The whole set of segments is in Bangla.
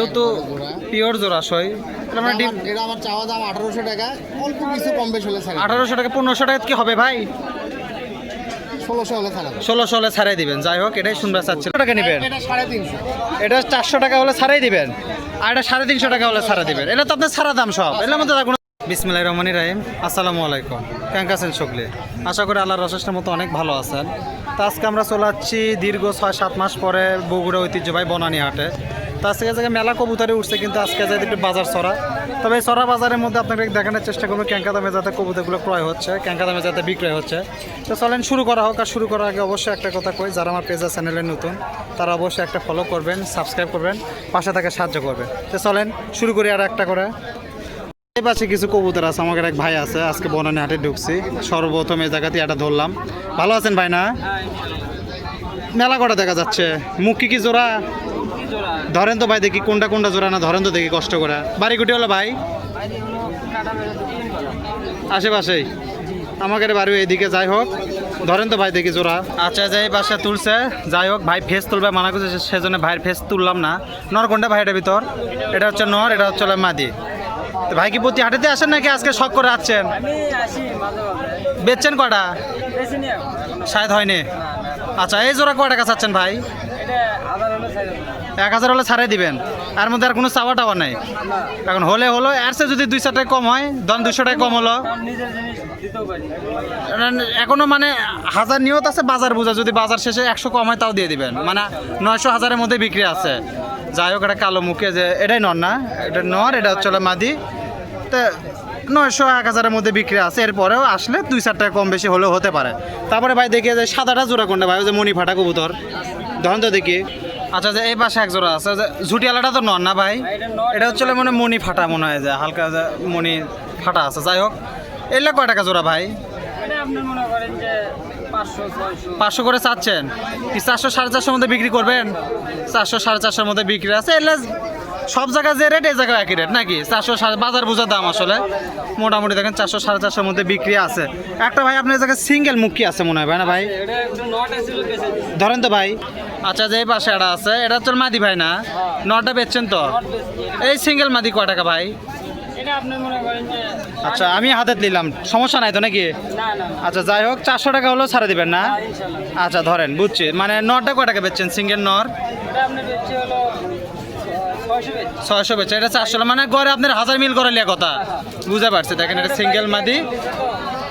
যেহেতু পিওর জোড়াশয় এটা মানে ডিম এটা আমার চাওয়া দাম আঠারোশো টাকা। অল্প কিছু কম বেশ হলে ছাড়া। আঠারোশো টাকা পনেরোশো টাকা কি হবে ভাই? ষোলোশো হলে ছাড়া। ষোলোশো হলে ছাড়াই দিবেন। যাই হোক এটাই শুনতে চাচ্ছিল টাকা নেবেন এটা সাড়ে তিনশো। এটা চারশো টাকা হলে ছাড়াই দিবেন। আর এটা সাড়ে তিনশো টাকা হলে ছাড়া দিবেন। এটা তো আপনার ছাড়া দাম সব। এর মধ্যে কোনো বিসমিল্লাহ রহমানি রাহিম। আসসালামু আলাইকুম। কেমন আছেন সকলে? আশা করি আল্লাহর রসেসের মতো অনেক ভালো আছেন। তো আজকে আমরা চলে যাচ্ছি দীর্ঘ ছয় সাত মাস পরে বগুড়া ঐতিহ্যবাহী বনানী হাটে। তো আজকে জায়গায় মেলা কবুতরে উঠছে কিন্তু আজকে যাই একটু বাজার ছড়া তবে এই ছড়া বাজারের মধ্যে আপনাকে দেখানোর চেষ্টা করব ক্যাঙ্কা দামে যাতে কবুতরগুলো ক্রয় হচ্ছে ক্যাঙ্কা দামে যাতে বিক্রয় হচ্ছে। তো চলেন শুরু করা হোক আর শুরু করার আগে অবশ্যই একটা কথা কই, যারা আমার পেজা চ্যানেলে নতুন, তারা অবশ্যই একটা ফলো করবেন সাবস্ক্রাইব করবেন, পাশে থাকে সাহায্য করবেন তো চলেন শুরু করি আর একটা করে। এই পাশে কিছু কবুতর আছে, আমাদের এক ভাই আছে, আজকে বনানী হাটে ঢুকছি। সর্বপ্রথম এই জায়গাতে এটা ধরলাম। ভালো আছেন ভাই না? মেলা কটা দেখা যাচ্ছে? মুখ কি কি জোড়া? ধরেন তো ভাই দেখি কোনটা কোনটা জোড়া না ধরেন তো দেখি কষ্ট করে। বাড়ি কুটি হলো ভাই? আশেপাশেই? আমাকে বাড়ি এইদিকে যাই হোক। ধরেন তো ভাই দেখি জোড়া। আচ্ছা যাই বাসা তুলছে যাই হোক ভাই ফেস তুলবে মানা করছে সেজন্য ভাইয়ের ফেস তুললাম না। নর কোনটা ভাই এটার ভিতর? এটা হচ্ছে নর এটা হচ্ছে হলো মাদি। ভাই কি প্রতি হাটেতে আসেন নাকি আজকে শখ করে আসছেন? আমি আসি মাঝে মাঝে বেচছেন কটা শায়দ হয়নি। আচ্ছা এই জোড়া কয় টাকা চাচ্ছেন ভাই এটা আধার হলে সাইড এক হাজার হলে ছাড়াই দিবেন। আর মধ্যে আর কোনো চাওয়া টাওয়া নাই। এখন হলে হলো, এর সে যদি দুইশো টাকা কম হয়, ধরেন দুশো টাকা কম হলো। এখনও মানে হাজার নিয়ত আছে বাজার বোঝা, যদি বাজার শেষে একশো কম হয় তাও দিয়ে দিবেন। মানে নয়শো হাজারের মধ্যে বিক্রি আছে। যাই হোক, এটা কালো মুখে যে, এটাই নর না, এটা নর, এটা হচ্ছে মাদি। তো নয়শো এক হাজারের মধ্যে বিক্রি আছে, এরপরেও আসলে দুই চার টাকা কম বেশি হলেও হতে পারে। তারপরে ভাই দেখি যে সাদাটা জোড়া কোনটা, ভাই, ওই যে মণি ফাটা কবুতর। ধরুন তো দেখি। আচ্ছা যে এই পাশে এক জোড়া আছে ঝুটি আলাটা তো নন না ভাই? এটা হচ্ছে মানে মণি ফাটা মনে হয় যে হালকা মণি ফাটা আছে। যাই হোক এলে কয় টাকা জোড়া ভাই? আপনি মনে করেন যে পাঁচশো করে চাচ্ছেন? কি চারশো সাড়ে চারশোর মধ্যে বিক্রি করবেন? চারশো সাড়ে চারশোর মধ্যে বিক্রি আছে এলে সব জায়গায় যে রেট এই জায়গায় একই রেট নাকি? চারশো বাজার বোঝার দাম আসলে। মোটামুটি দেখেন চারশো সাড়ে চারশোর মধ্যে বিক্রি আছে। একটা ভাই আপনার জায়গায় সিঙ্গেল মুখী আছে মনে হয় না ভাই? এটা ধরেন তো ভাই। আচ্ছা যে এই পাশে একটা আছে এটা তোর মাদি ভাই না? নটা বেচছেন তো? এই সিঙ্গেল মাদি কয় টাকা ভাই? এটা আচ্ছা আমি হাতে নিলাম সমস্যা নাই তো নাকি? আচ্ছা যাই হোক চারশো টাকা হলেও ছাড়ে দিবেন না? আচ্ছা ধরেন বুঝছি। মানে নটা কয় টাকা বেচছেন? সিঙ্গেল নর এটা আপনি বেচছি হলো ছয়শো বেচে। এটা চারশো মানে গড়ে আপনার হাজার মিল করে লিয়া কথা। বুঝতে পারছি। দেখেন এটা সিঙ্গেল মাদি।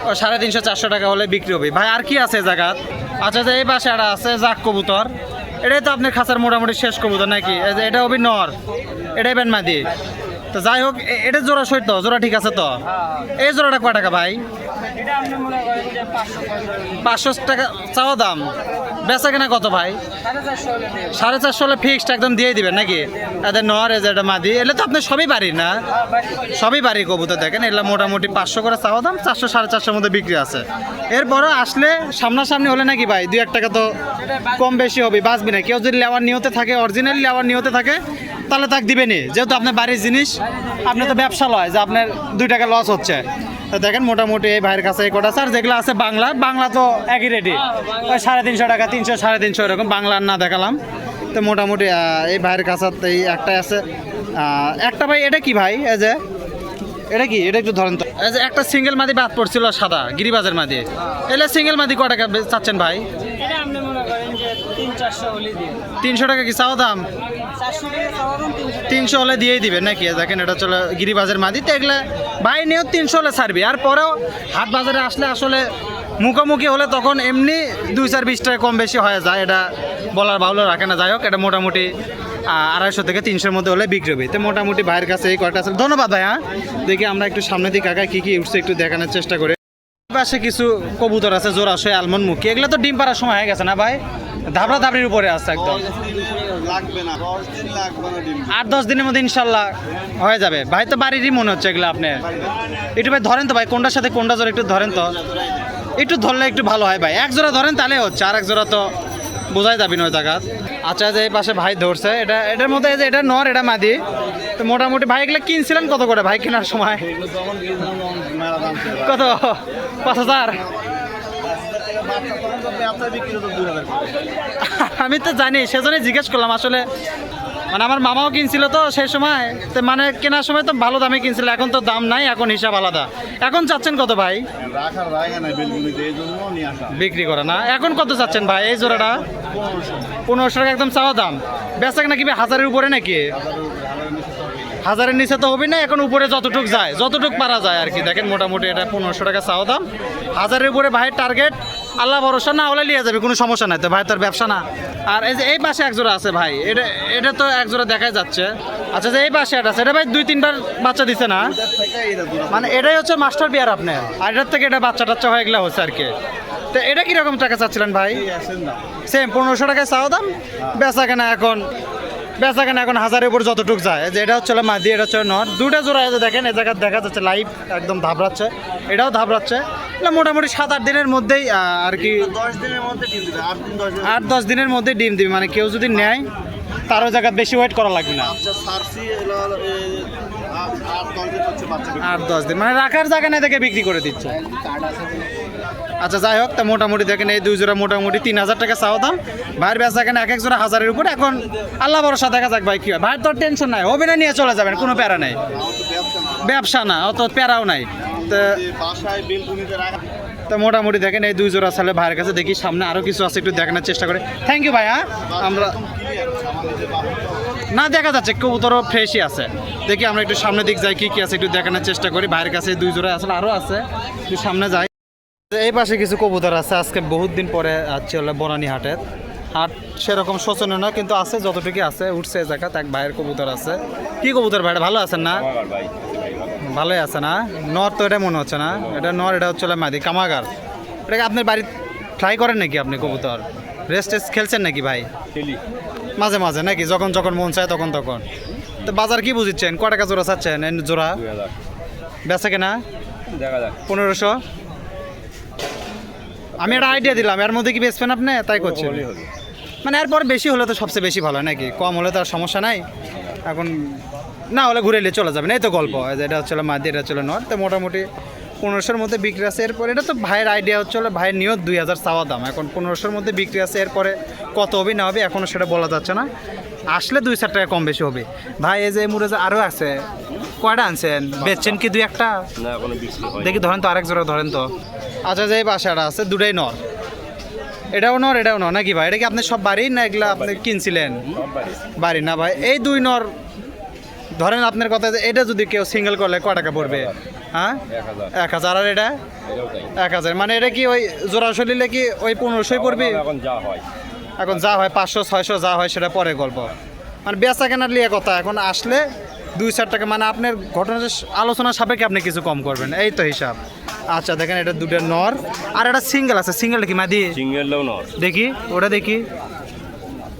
ও সাড়ে তিনশো, চারশো টাকা হলে বিক্রি হবে। ভাই, আর কি আছে জায়গাত আচ্ছা যে এই পাশে একটা আছে, জাক কবুতর। এটাই তো আপনার খাঁচার মোটামুটি শেষ কবুতর নাকি? এটা হবে নর। এটাই বেন মাদি। তো যাই হোক এটা জোড়া সই তো জোড়া ঠিক আছে তো? এই জোড়াটা কয় টাকা ভাই? পাঁচশো টাকা। চাওয়া দাম। বেচা কেনা কত ভাই? সাড়ে চারশো হলে ফিক্সড একদম দিয়ে দিবেন নাকি? এদের নর যে মাদি এলে তো আপনি সবই বাড়ির না? বাড়ি সবই বাড়ি কবুতর দেখেন এগুলো মোটামুটি পাঁচশো করে চাওয়া দাম চারশো সাড়ে চারশোর মধ্যে বিক্রি আছে। এরপরও আসলে সামনাসামনি হলে নাকি ভাই দুই এক টাকা তো কম বেশি হবে বাঁচবি না। কেউ যদি লেওয়ার নিয়তে থাকে অরিজিনাল লেওয়ার নিয়তে থাকে তাহলে তাকে দিবেনি যেহেতু আপনার বাড়ির জিনিস আপনি তো ব্যবসা লয় যে আপনার দুই টাকা লস হচ্ছে। তো দেখেন মোটামুটি এই ভাইয়ের কাছে এই কটা স্যার যেগুলো আছে বাংলা বাংলা তো একই রেডি ওই সাড়ে তিনশো টাকা তিনশো সাড়ে তিনশো এরকম বাংলার না দেখালাম। তো মোটামুটি এই ভাইয়ের কাছে এই একটাই আছে। একটা ভাই এটা কি ভাই? এই যে এটা কি? এটা একটু ধরেন তো। এই যে একটা সিঙ্গেল মাদি বাদ পড়ছিল সাদা গিরিবাজের মাদি। এলে সিঙ্গেল মাদি ক টাকা চাচ্ছেন ভাই। তিনশো টাকা কি চাও দাম? তিনশো হলে দিয়েই দিবেন নাকি? দেখেন এটা চলে গিরিবাজের মাদি। তো এগুলো ভাই নিয়েও তিনশো হলে ছাড়বি। আর পরেও হাট বাজারে আসলে আসলে মুখোমুখি হলে তখন এমনি দুই চার বিশ টাকা কম বেশি হয়ে যায়। এটা বলার বাহুল্য রাখে না। যাই হোক, এটা মোটামুটি আড়াইশো থেকে তিনশোর মধ্যে হলে বিক্রি হবে। তো মোটামুটি ভাইয়ের কাছে এই কয়টা আছে। ধন্যবাদ ভাই হ্যাঁ? দেখি আমরা একটু সামনে দিকে আগায় কী কী উঠছে একটু দেখানোর চেষ্টা করি। পাশে কিছু কবুতর আছে জোড়াশয় আলমন্ড মুখী। এগুলো তো ডিম পাড়ার সময় হয়ে গেছে না ভাই? ধাবড়া ধাবড়ির উপরে আছে একদম। আট, দশ দিনের মধ্যে ইনশাল্লাহ হয়ে যাবে। ভাই তো বাড়িরই মনে হচ্ছে এগুলো আপনি একটু ভাই ধরেন তো ভাই, কোনটার সাথে কোনটা জোড়া একটু ধরেন তো। একটু ধরলে একটু ভালো হয় ভাই। এক জোড়া ধরেন তাহলে হচ্ছে, আর এক জোড়া তো বোঝাই যাবি নয় জায়গা আচ্ছা যে এই পাশে ভাই ধরছে, এটা, এটার মধ্যে যে এটা নর, এটা মাদি। তো মোটামুটি ভাই এগুলো কিনছিলেন কত করে ভাই কেনার সময়? কত? পাঁচ হাজার? আমি তো জানি, সেজন্যই জিজ্ঞেস করলাম আসলে মানে আমার মামাও কিনছিল তো সেই সময়। তো মানে কেনার সময় তো ভালো দামে কিনছিল, এখন তো দাম নাই, এখন হিসাব আলাদা। এখন চাচ্ছেন কত ভাই? বিক্রি করে না? এখন কত চাচ্ছেন ভাই এই জোড়াটা? পনেরোশো টাকা একদম চাওয়া দাম। বেচা নাকি হাজারের উপরে নাকি? হাজারের নিচে তো হবে না, এখন উপরে যতটুক যায়, যতটুক পারা যায় আর কি। দেখেন মোটামুটি এটা পনেরোশো টাকা চাওয়া দাম। হাজারের উপরে ভাইয়ের টার্গেট আল্লাহ ভরসা না হলে নিয়ে যাবে, কোনো সমস্যা নাই তো ভাই, তোর ব্যবসা না। আর এই যে এই পাশে এক জোড়া আছে ভাই, এটা এটা তো একজোড়া দেখাই যাচ্ছে। আচ্ছা যে এই পাশে এটা আছে, এটা ভাই দুই, তিনবার বাচ্চা দিছে না? মানে এটাই হচ্ছে মাস্টার বিয়ার আপনার। আর এটার থেকে এটা বাচ্চা টাচ্চা হয়ে গেলে হচ্ছে আর কি। তো এটা কীরকম টাকা চাচ্ছিলেন ভাই? সেম পনেরোশো টাকায় চাওয়া দাম? বেচা কেনা এখন, বেচা কেনা এখন হাজারের উপর যতটুক যায়। যে এটা হচ্ছে মাদি, এটা হচ্ছে নট দুটা জোড়া দেখেন এ জায়গায় দেখা যাচ্ছে লাইভ একদম ধাবড়াচ্ছে। এটাও ধাবড়াচ্ছে। মোটামুটি সাত আট দিনের মধ্যেই আর কি দশ দিনের মধ্যে ডিম দিবে আট দশ দিনের মধ্যে ডিম দিবে মানে কেউ যদি নেয় তারও জায়গা বেশি ওয়েট করা লাগবে না। এ, আট দশ দিন মানে রাখার জায়গা না দেখে বিক্রি করে দিচ্ছে। আচ্ছা যাই হোক তা মোটামুটি দেখেন এই দুই জোড়া মোটামুটি তিন হাজার টাকা চাওয়া দাম। ভাইয়ের বেচা কেন এক এক জোড়া হাজারের উপর। এখন আল্লাহ ভরসা দেখা যাক ভাই কি হয়। ভাইয়ের তো টেনশন নাই হবে না নিয়ে চলে যাবেন কোনো প্যারা নাই। ব্যবসা না অত প্যারাও নাই। তো মোটামুটি দেখেন এই দুই জোড়া সালে ভাইয়ের কাছে দেখি সামনে আরও কিছু আছে একটু দেখানোর চেষ্টা করে। থ্যাংক ইউ ভাই হ্যাঁ আমরা না দেখা যাচ্ছে কবুতরও ফ্রেশই আছে। দেখি আমরা একটু সামনের দিক যাই কি কি আছে একটু দেখানোর চেষ্টা করি। ভাইয়ের কাছে দুই জোড়া আসলে আরও আছে। একটু সামনে যাই। এই পাশে কিছু কবুতর আছে আজকে বহুত দিন পরে আছে হলো বনানী হাটের। হাট সেরকম শোচনীয় না কিন্তু আছে যতটুকু আছে উঠছে জায়গা এক ভাইয়ের কবুতর আছে। কি কবুতর ভাই ভালো আছেন না? ভালোই আছে না? নর তো এটা মনে হচ্ছে না। এটা নর এটা হচ্ছে মাদি কামাগার। এটাকে আপনার বাড়ি ট্রাই করেন নাকি আপনি কবুতর? রেস্ট টেস্ট খেলছেন নাকি ভাই? মাঝে মাঝে নাকি? যখন যখন মন চায় তখন তখন। তো বাজার কি বুঝিচ্ছেন? ক টাকা জোড়া চাচ্ছেন? জোড়া? বেচা কেনা? পনেরোশো? আমি একটা আইডিয়া দিলাম এর মধ্যে কি বেচবেন আপনি? তাই করছেন মানে এরপর বেশি হলে তো সবচেয়ে বেশি ভালো নাকি? কম হলে তো আর সমস্যা নাই। এখন না হলে ঘুরে এলে চলে যাবেন। এই তো গল্প এটা হচ্ছে মাদি এটা হচ্ছিল নর। তো মোটামুটি পনেরোশোর মধ্যে বিক্রি আছে। এরপর এটা তো ভাইয়ের আইডিয়া হচ্ছে হলো ভাইয়ের নিয়ত দুই হাজার চাওয়া দাম। এখন পনেরোশোর মধ্যে বিক্রি আছে এরপরে কত হবে না হবে এখনও সেটা বলা যাচ্ছে না। আসলে দুই চার টাকা কম বেশি হবে। ভাই এই যে মুরে যে আরও আছে কয়টা আনছেন? বেচছেন কি দুই একটা? না দেখি ধরেন তো আরেক জোড়া ধরেন তো। আচ্ছা যে এই বাসাটা আছে দুটাই নর। এটাও নর এটাও নর। নাকি ভাই? এটা কি আপনি সব বাড়ি না এগুলো আপনি কিনছিলেন? বাড়ি না ভাই। এই দুই নর ধরেন আপনার কথা যে এটা যদি কেউ সিঙ্গেল করলে ক টাকা পড়বে? হ্যাঁ? এক হাজার। আর এটা? এক হাজার। মানে এটা কি ওই জোড়া শরীরে কি ওই পনেরোশোই পড়বে? এখন যা হয়। এখন যা হয় পাঁচশো ছয়শো যা হয় সেটা পরে গল্প। মানে বেচা কেনার লিয়ে কথা এখন আসলে দুই চার টাকা মানে আপনার ঘটনা আলোচনা সাপেক্ষে আপনি কিছু কম করবেন এই তো হিসাব। আচ্ছা দেখেন এটা দুটো নর। আর একটা সিঙ্গেল আছে সিঙ্গেলটা কি মাদি? সিঙ্গেলও নয় দেখি ওটা দেখি।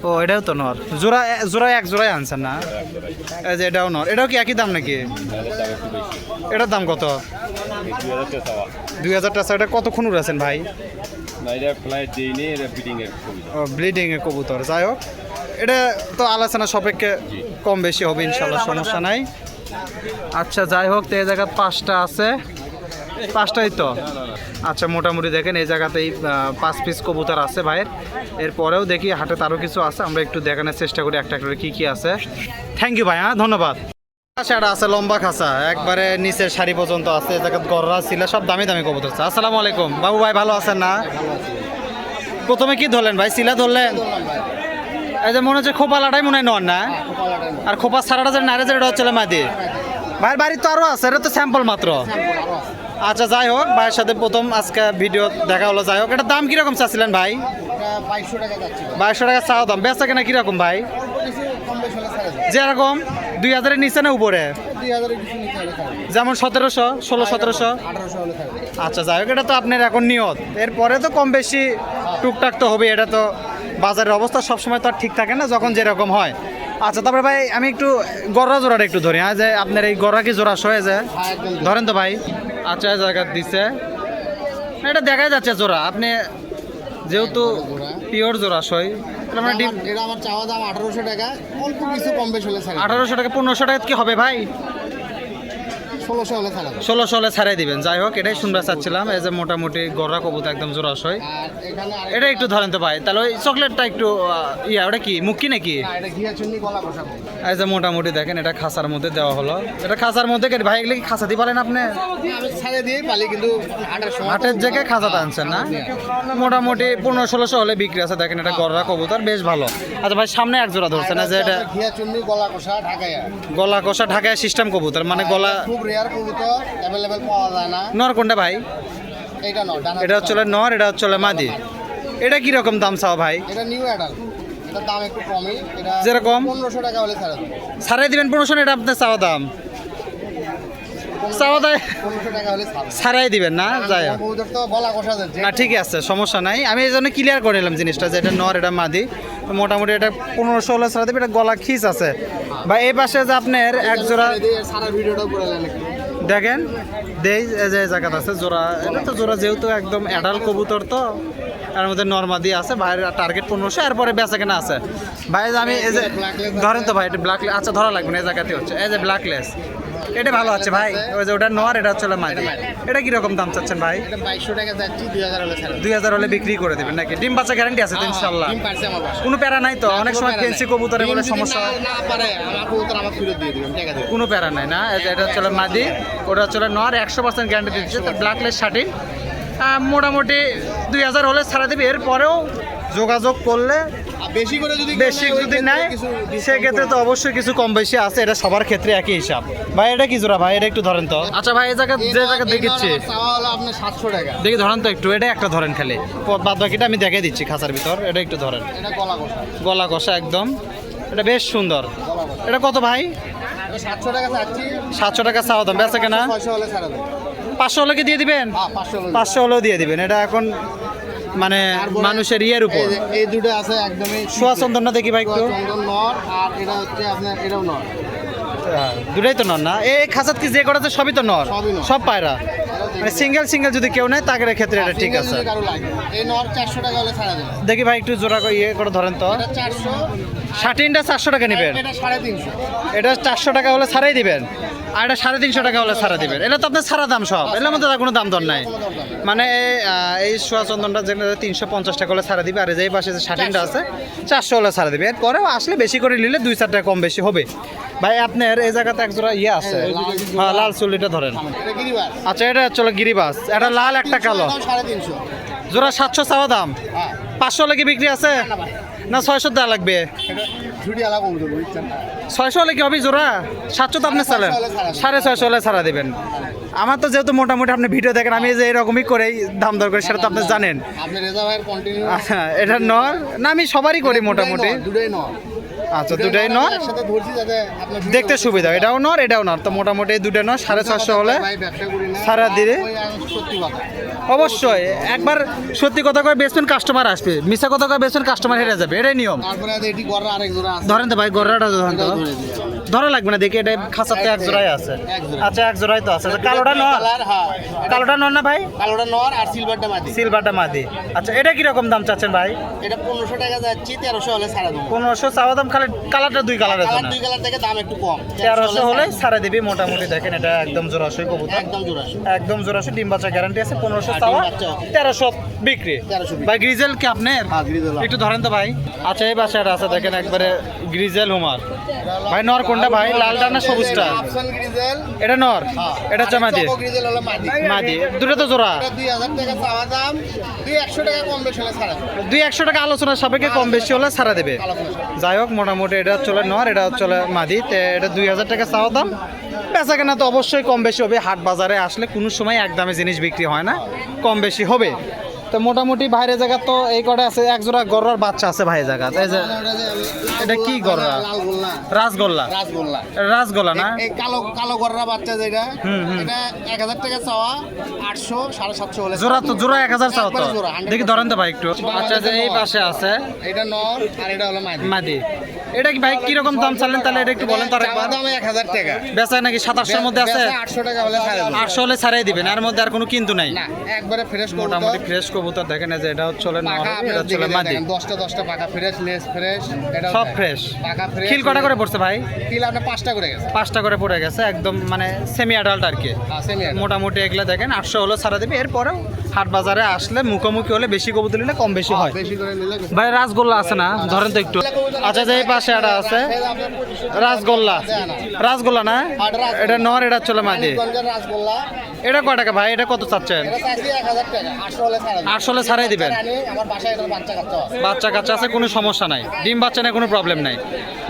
ও এটাও তো নর। জোড়া জোড়া এক জোড়ায় আনছেন না? এই যে এটাও নর। এটাও কি একই দাম নাকি? এটার দাম কত? দুই হাজার টাকা। এটা কত খুনুর আছেন ভাই? ফিটিং এর ব্লিডিং কবুতর। যাই হোক এটা তো আলোচনা সাপেক্ষে কম বেশি হবে ইনশাল্লাহ সমস্যা নাই। আচ্ছা যাই হোক তো এই জায়গায় পাঁচটা আছে। পাঁচটাই তো? আচ্ছা মোটামুটি দেখেন, এই জায়গাতেই পাঁচ পিস কবুতর আছে ভাইয়ের। এরপরেও দেখি হাটে আরও কিছু আছে, আমরা একটু দেখানোর চেষ্টা করি একটা করে কী কী আছে। থ্যাংক ইউ ভাই হ্যাঁ ধন্যবাদ। খাঁচাটা আছে, লম্বা খাঁচা একবারে নিচের শাড়ি পর্যন্ত আছে, এই জায়গায় গররা ছিল সব দামি দামি কবুতর আছে। আসসালামু আলাইকুম। বাবু ভাই, ভালো আছেন না? প্রথমে কি ধরলেন ভাই? শিলা ধরলেন? এই যে মনে হচ্ছে খোপালাটাই মনে হয় নন না? আর খোপা সারাটা যে নারে যে এটা হচ্ছে মাদি। ভাইয়ের বাড়ির তো আরও আছে, এটা তো স্যাম্পল মাত্র। আচ্ছা যাই হোক, ভাইয়ের সাথে প্রথম আজকে ভিডিও দেখা হলো, যাই হোক। এটার দাম কীরকম চাচ্ছিলেন ভাই? বাইশশো টাকা চাওয়া দাম। বেচা কেনা কীরকম ভাই? যেরকম দুই হাজারের নিচে না উপরে? যেমন সতেরোশো, ষোলো সতেরোশো। আচ্ছা যাই হোক, এটা তো আপনার এখন নিয়ত। এরপরে তো কম বেশি টুকটাক তো হবে এটা তো বাজারের অবস্থা সবসময় তো আর ঠিক থাকে না, যখন যেরকম হয়। আচ্ছা তারপরে ভাই আমি একটু গররা জোড়াটা একটু ধরি। হ্যাঁ যে আপনার এই গররা কি জোড়া? সয়ে যায় ধরেন তো ভাই। আচ্ছা জায়গা দিছে। এটা দেখাই যাচ্ছে জোড়া। আপনি যেহেতু পিওর জোড়া সয় এটা মানে আমার- চাওয়া দাম আঠারোশো টাকা। অল্প কিছু কম বেশ হলে আঠারোশো টাকা পনেরোশো টাকা কি হবে ভাই? ষোলোশো হলে ছাড়াই দিবেন। যাই হোক এটাই শুনতে চাচ্ছিলাম। এই যে মোটামুটি গররা কবুতর একদম এখানে আরেকটা- এটা একটু ধরেন তো ভাই তাহলে ওই চকলেটটা একটু ইয়া ওটা কি মুক্কি নাকি? এই যে মোটামুটি দেখেন এটা খাঁচার মধ্যে দেওয়া হলো। এটা খাঁচার মধ্যে ভাই এগুলো কি খাঁচা দিয়ে পালেন আপনি? হাটের জায়গায় খাঁচাটা আনছেন না? মোটামুটি পনেরো ষোলোশো হলে বিক্রি আছে। দেখেন এটা গররা কবুতর বেশ ভালো। আচ্ছা ভাই সামনে এক জোড়া ধরছে না যে এটা গলা কষা ঢাকায় গলা কষা ঢাকায় সিস্টেম কবুতর মানে গলা খুব রেয়ার কবুতর অ্যাভেলেবেল পাওয়া যায় না। নর কোনটা ভাই? এটা নর এটা হচ্ছে নর এটা হচ্ছে মাদি। এটা কি রকম দাম চাও ভাই? এটা নিউ অ্যাডাল এটার দাম একটু কমই। এটা যেরকম? পনেরোশো টাকা হলে ছাড়া সারাই দিবেন পনেরোশো এটা আপনার চাওয়া দাম। চাওয়া দিবেন না? যাই না ঠিকই আছে সমস্যা নাই। আমি এই জন্য ক্লিয়ার করে নিলাম জিনিসটা যে এটা নর এটা মাদি। মোটামুটি এটা পনেরো হলে ছাড়া দেবে এটা গলা খিস আছে। বা এই পাশে যে আপনার এক জোড়া। দেখেন দেই যে জায়গাটা আছে জোড়া। এটা তো জোড়া যেহেতু একদম অ্যাডাল কবুতর তো। এর মধ্যে নর্মাদি আছে ভাইয়ের টার্গেট পনেরোশো এরপরে বেচা কেনা আছে। ভাই আমি এই যে ধরেন তো ভাই এটা ব্ল্যাক আচ্ছা ধরা লাগবে না এই জায়গাতে হচ্ছে। এই যে ব্ল্যাকলেস এটা ভালো আছে ভাই। ওই যে ওটা নর এটা হচ্ছে মাদি এটা কীরকম দাম চাচ্ছেন ভাই? বাইশশো টাকা যাচ্ছি দুই হাজার হলে ছাড়া। দুই হাজার হলে বিক্রি করে দেবেন নাকি? ডিম বাচ্চা গ্যারান্টি আছে তো ইনশাল্লাহ। কোনো প্যারা নাই তো? অনেক সময় কোনো প্যারা ফেন্সি কবুতরে বলে সমস্যা হয়। কোনো প্যারা নাই না? এটা হচ্ছে মাদি ওটা হচ্ছে নর একশো পার্সেন্ট গ্যারান্টি দিচ্ছে। তো ব্ল্যাকলেস শার্টিং মোটামুটি দুই হাজার হলে ছাড়া দেবে। এরপরেও যোগাযোগ করলে আর বেশি করে যদি বেশি যদি নেয় সেক্ষেত্রে তো অবশ্যই কিছু কম বেশি আছে। এটা সবার ক্ষেত্রে একই হিসাব। ভাই এটা কি জোড়া? ভাই এটা একটু ধরেন তো। আচ্ছা ভাই এই জায়গা। যে জায়গা দেখিচ্ছি। সাতশো টাকা। দেখি ধরেন তো একটু। এটা একটা ধরেন খালি। বাদ বাকিটা আমি দেখে দিচ্ছি খাঁচার ভিতর। এটা একটু ধরেন। এটা গলা কষা গলা কষা একদম। এটা বেশ সুন্দর। এটা কত ভাই? সাতশো টাকা চাওয়া দাম। বেচা কেনা? পাঁচশো হলো কি দিয়ে দিবেন? হ্যাঁ পাঁচশো হলো হলেও দিয়ে দিবেন। এটা এখন মানে মানুষের ইয়ের উপর। এই দুটো আছে একদমই সোয়া চন্দনটা দেখি ভাই একটু। আর এটা হচ্ছে আপনার এটাও নর। দুটাই তো নর না? এই খাসাত কি যে আছে সবই তো নর। সব পায়রা মানে সিঙ্গেল সিঙ্গেল যদি কেউ নেয় তাদের ক্ষেত্রে এটা ঠিক আছে। দেখি ভাই একটু জোড়া ইয়ে করে ধরেন তো। ষাটিনটা চারশো। টাকা নেবেন। এটা চারশো টাকা হলে ছাড়াই দিবেন। আর এটা সাড়ে তিনশো টাকা হলে ছাড়া দিবেন। এটা তো আপনার ছাড়া দাম সব। এর মধ্যে কোনো দাম দর নাই। মানে এই, সোয়া চন্দনটা যেটা তিনশো পঞ্চাশ টাকা হলে ছাড়া দিবে আর এই যে এই পাশে যে ষাটিনটা আছে চারশো হলে ছাড়া দিবে। এরপরেও আসলে বেশি করে নিলে দুই চার টাকা কম বেশি হবে। ভাই আপনার এই জায়গাতে এক জোড়া ইয়ে আছে। হ্যাঁ লাল চুলিটা ধরেন। এটা গিরিবার আচ্ছা এটা চলো গিরিবাস। এটা লাল একটা কালো। জোড়া সাতশো চাওয়া দাম। হ্যাঁ। পাঁচশো হলে কি বিক্রি আছে? না ছয়শো দেওয়া লাগবে? ছয়শো হলে কি হবে জোড়া? সাতশো তো আপনি চালেন হলে। সাড়ে ছয়শো হলে ছাড়া দেবেন। আমার তো যেহেতু মোটামুটি আপনি ভিডিও দেখেন আমি যে এরকমই করে দাম দর করি সেটা তো আপনি জানেন। এটা নর? না আমি সবারই করি মোটামুটি। আচ্ছা দুটাই নর দেখতে সুবিধা এটাও নর এটাও নর তো মোটামুটি দুটো নর সাড়ে ছশো হলে সারা কথা। অবশ্যই একবার সত্যি কথা কয়ে বেসমেন কাস্টমার আসবে মিশা কথা কয় বেসমেন কাস্টমার হেরে যাবে এটাই নিয়ম। ধরেন তো ভাই গড়াটা ধরেন তো। ধরে লাগবে না দেখি এটা খাঁচাতে এক জোড়াই আছে। আচ্ছা এক জোড়াই তো আছে। কালোটা নর। হ্যাঁ কালোটা নর না ভাই? কালোটা নর আর সিলভারটা মাটি সিলভারটা মাদি। আচ্ছা এটা কীরকম দাম চাচ্ছেন ভাই? এটা পনেরোশো টাকা যাচ্ছি তেরোশো হলে ছাড়া দেবো। পনেরোশো চাওয়া দাম খালি কালারটা দুই কালার আছে না দুই কালার থেকে দাম একটু কম। তেরোশো হলে ছাড়া দিবি মোটামুটি দেখেন এটা একদম জোড়াশোই কবুতর। একদম জোড়াশো একদম জোড়াশো ডিম বাচ্চা গ্যারান্টি আছে পনেরোশো আর ডিম চাওয়া তেরোশো বিক্রি। 1300 বিক্রি। ভাই গ্রিজেল কি আপনার? হ্যাঁ, গ্রিজেল একটু ধরেন তো ভাই। আচ্ছা এই বাসাটা আছে দেখেন একবারে গ্রিজেল হুমার। ভাই নর কোনটা ভাই? লালটা না সবুজটা? এটা নর? এটা হচ্ছে মাদি। মাদি। দুটো তো জোড়া। দুই একশো টাকা আলোচনার সাপেক্ষে কম বেশি হলে ছাড়া দেবে। যাই হোক মোটামুটি এটা চলে নর এটা চলে মাদি। তে এটা দুই হাজার টাকা চাওয়া দাম। বেচা কেনা তো অবশ্যই কম বেশি হবে। হাট বাজারে আসলে কোনো সময় এক দামে জিনিস বিক্রি হয় না। কম বেশি হবে। তো মোটামুটি বাইরে জায়গা তো এই কটা আছে এক জোড়া গররার বাচ্চা আছে ভাই জায়গা। এই যে এটা কি গররা? লাল গোল্লা। রাসগোল্লা। রাসগোল্লা। রাসগোল্লা না? এই কালো কালো গররা বাচ্চা যেটা। এটা এক হাজার টাকা চাওয়া আটশো সাড়ে সাতশো হলে জোড়া তো জোড়া এক হাজার চাও তো? একবারে জোড়া, 100% দেখি ধরেন তো ভাই একটু। আচ্ছা যে এই পাশে আছে। এটা নর আর এটা হলো মাদি। মাদি। এটা কি ভাই কীরকম দাম চালেন? তাহলে এটা একটু বলেন তো আরেকবার। দাম এক হাজার টাকা। বেচা নাকি সাতাশশোর মধ্যে আছে? আটশো টাকা হলে ছাড়া দেবো। আটশো হলে ছাড়াই দিবেন এর মধ্যে আর কোনো কিন্তু নাই? না একবারে ফ্রেশ মোটামুটি ফ্রেশ কবুতর দেখেন যে এটা হচ্ছে এটা হচ্ছে মাদি। দশটা দশটা পাকা ফ্রেশ লেস ফ্রেশ এটা সব ফ্রেশ পাকা ফ্রেশ কিল কটা করে পড়ছে ভাই? কিল আপনি পাঁচটা করে গেছে। পাঁচটা করে পড়ে গেছে একদম মানে সেমি অ্যাডাল্ট আর কি। হ্যাঁ সেমি মোটামুটি এগুলো দেখেন আটশো হলো সারা দেবে এরপরেও হাট বাজারে আসলে মুখোমুখি হলে বেশি কবুতর নিলে কম বেশি হয়। ভাই রাসগোল্লা আছে না? ধরেন তো একটু। আচ্ছা যে এই পাশে একটা আছে। রাসগোল্লা। রাসগোল্লা না? এটা নর এটা চলে রাসগোল্লা। এটা কয় টাকা ভাই? এটা কত চাচ্ছেন? হলে ছাড়াই দিবেন। বাচ্চা কাচ্চা আছে। কোনো সমস্যা নাই। ডিম বাচ্চা নেই কোনো প্রবলেম নাই।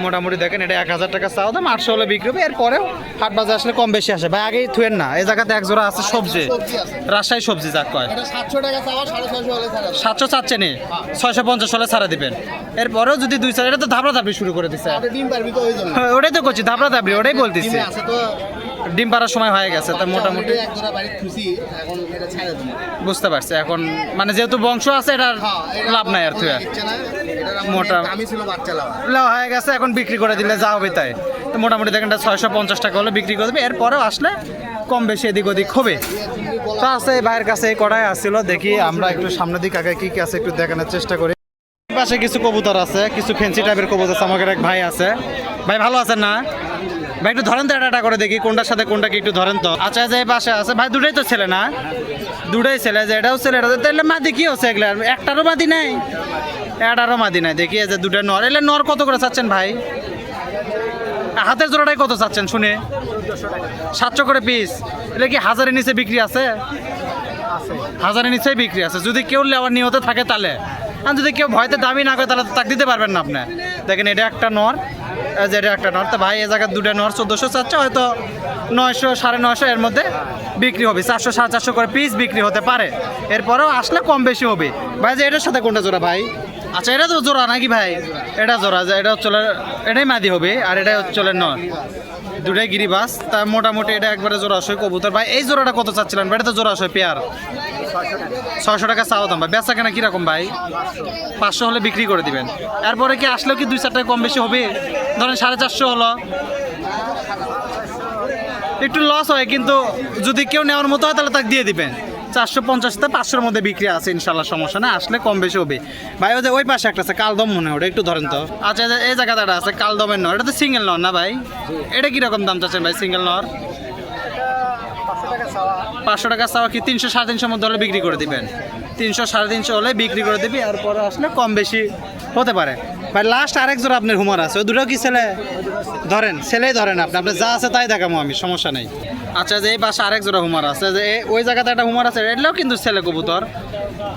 মোটামুটি দেখেন এটা এক হাজার টাকা চাও দাম আটশো হলে বিক্রি হবে। এরপরেও হাট বাজার আসলে কম বেশি আসে। ভাই আগেই থুয়েন না। এই জায়গাতে এক জোড়া আছে সবজি। রাজশাহী সবজি যাক কয়। সাতশো চাচ্ছে নি? ছয়শো পঞ্চাশ হলে ছাড়া দিবেন। এরপরেও যদি দুই চার এটা তো ধাবড়া ধাবড়ি শুরু করে দিচ্ছে হ্যাঁ, ওটাই তো করছি ধাবড়া ধাবড়ি ওটাই বলতেছি। ডিমে ডিম পাড়ার সময় হয়ে গেছে তা মোটামুটি বুঝতে পারছি এখন মানে যেহেতু বংশ আছে এটার হ্যাঁ, লাভ নাই আর তুই মোটা- হয়ে গেছে এখন বিক্রি করে দিলে যা হবে তাই। তো মোটামুটি দেখেন ছয়শো পঞ্চাশ টাকা হলে বিক্রি করবে এরপরেও আসলে কম বেশি এদিক ওদিক হবে। তো আছে ভাইয়ের কাছে এই আসছিল দেখি আমরা একটু সামনের দিক আগে কি কি আছে একটু দেখানোর চেষ্টা করি। পাশে কিছু কবুতর আছে, কিছু ফেন্সি টাইপের কবুতর আছে, আমাদের এক ভাই আছে। ভাই, ভালো আছেন না? ভাই, একটু ধরেন তো এটা করে দেখি, কোনটার সাথে কোনটা কি একটু ধরেন তো। আচ্ছা যে পাশে আছে, ভাই, দুটাই তো ছেলে না? দুটাই ছেলে, যে এটাও ছেলে, এটা তাহলে মাদি কি হচ্ছে এগুলা একটারও মাদি নাই? এটারও মাদি নাই, দেখি যে দুটা নর। এলে নর কত করে চাচ্ছেন ভাই? হাতের জোড়াটাই কত চাচ্ছেন শুনে? সাতশো করে পিস এটা কি হাজারের নিচে বিক্রি আছে? হাজারের নিচেই বিক্রি আছে। যদি কেউ নেওয়ার নিয়ত থাকে তাহলে। আর যদি কেউ ভয়তে দামি না করে, তাহলে তো তাক দিতে পারবেন না আপনি। দেখেন, এটা একটা নর। যে এটা একটা নর। তো ভাই, এ জায়গায় দুটো নর চোদ্দোশো চারশো হয়তো নয়শো, সাড়ে নয়শো এর মধ্যে বিক্রি হবে। চারশো, সাড়ে চারশো করে পিস বিক্রি হতে পারে। এরপরেও আসলে কম বেশি হবে। ভাই, যে এটার সাথে কোনটা জোড়া ভাই? আচ্ছা এটা তো জোড়া নাকি ভাই? এটা জোড়া এটা হচ্ছে এটাই মাদি হবে, আর এটা হচ্ছে নর। দুটাই গিরিবাস, তা মোটামুটি এটা একবারে জোড়াশয় কবুতর। ভাই, এই জোড়াটা কত চাচ্ছিলেন এটা তো জোড়াশয় পেয়ার। ছয়শো টাকা চাওয়া দাম ভাই। বেচা কেনা কীরকম ভাই? পাঁচশো হলে বিক্রি করে দিবেন। এরপরে কি আসলেও কি দুই চার কম বেশি হবে? ধরেন সাড়ে চারশো হলো। একটু লস হয়, কিন্তু যদি কেউ নেওয়ার মতো হয়, তাহলে তাকে দিয়ে দিবেন। চারশো পঞ্চাশ থেকে পাঁচশোর মধ্যে বিক্রি আছে, ইনশাল্লাহ সমস্যা না আসলে কম বেশি হবে। ভাই, ওই যে ওই পাশে একটা আছে, কালদম মনে ওটা একটু ধরেন তো। আচ্ছা এই জায়গাটা আছে, কালদমের নর। এটা তো সিঙ্গেল নর না ভাই? এটা কীরকম দাম চাচ্ছেন ভাই সিঙ্গেল নর? পাঁচশো টাকা চাওয়া কি তিনশো সাড়ে তিনশোর মধ্যে হলে বিক্রি করে দিবেন? তিনশো সাড়ে তিনশো হলে বিক্রি করে দিবি আর পরে আসলে কম বেশি হতে পারে। ভাই লাস্ট আরেক জোড়া আপনার হুমার আছে, ওই দুটো কি ছেলে? ধরেন, ছেলেই ধরেন আপনি আপনার যা আছে তাই দেখাবো আমি, সমস্যা নেই। আচ্ছা যে এই পাশে আরেক জোড়া হুমার আছে, যে ওই জায়গাতে একটা হুমার আছে, এটাও কিন্তু ছেলে কবুতর।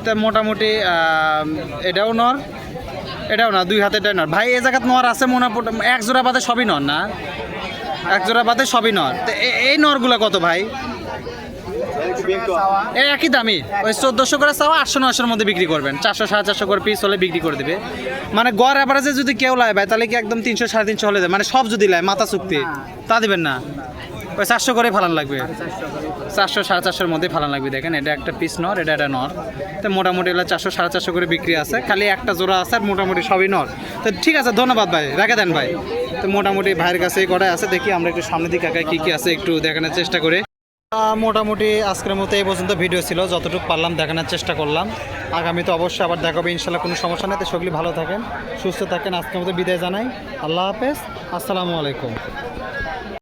তো মোটামুটি এটাও নর, এটাও না দুই হাতে এটাই নর। ভাই, এই জায়গাতে নর আছে মনে এক জোড়া বাদে সবই নর না? এক জোড়া বাদে সবই নর। তো এই নরগুলো কত ভাই? এই একই দামি। ওই চোদ্দোশো করে চাওয়া, আটশো, নয়শোর মধ্যে বিক্রি করবেন। চারশো, সাড়ে চারশো করে পিস হলে বিক্রি করে দেবে। মানে গড় অ্যাভারেজে যদি কেউ লায় ভাই, তাহলে কি একদম তিনশো, সাড়ে তিনশো হলে দেয়? মানে সব যদি লায়, মাথা চুক্তি, তা দিবেন না? ওই চারশো করে ফালান লাগবে। চারশো, সাড়ে চারশোর মধ্যে ফালান লাগবে, দেখেন, এটা একটা পিস নর, এটা একটা নর। তো মোটামুটি এগুলো চারশো, সাড়ে চারশো করে বিক্রি আছে। খালি একটা জোড়া আছে আর মোটামুটি সবই নর। তো ঠিক আছে, ধন্যবাদ ভাই, রেখে দেন ভাই। তো মোটামুটি ভাইয়ের কাছে এই কটাই আছে, দেখি আমরা একটু সামনের দিকে আগে কী কী আছে একটু দেখানোর চেষ্টা করি। মোটামুটি আজকের মতো এই পর্যন্ত ভিডিও ছিল, যতটুকু পারলাম দেখানোর চেষ্টা করলাম। আগামীতে অবশ্যই আবার দেখাবে ইনশাল্লাহ কোনো সমস্যা নেই। তো সকলে ভালো থাকেন, সুস্থ থাকেন। আজকের মতো বিদায় জানাই। আল্লাহ হাফেজ, আসসালামু আলাইকুম।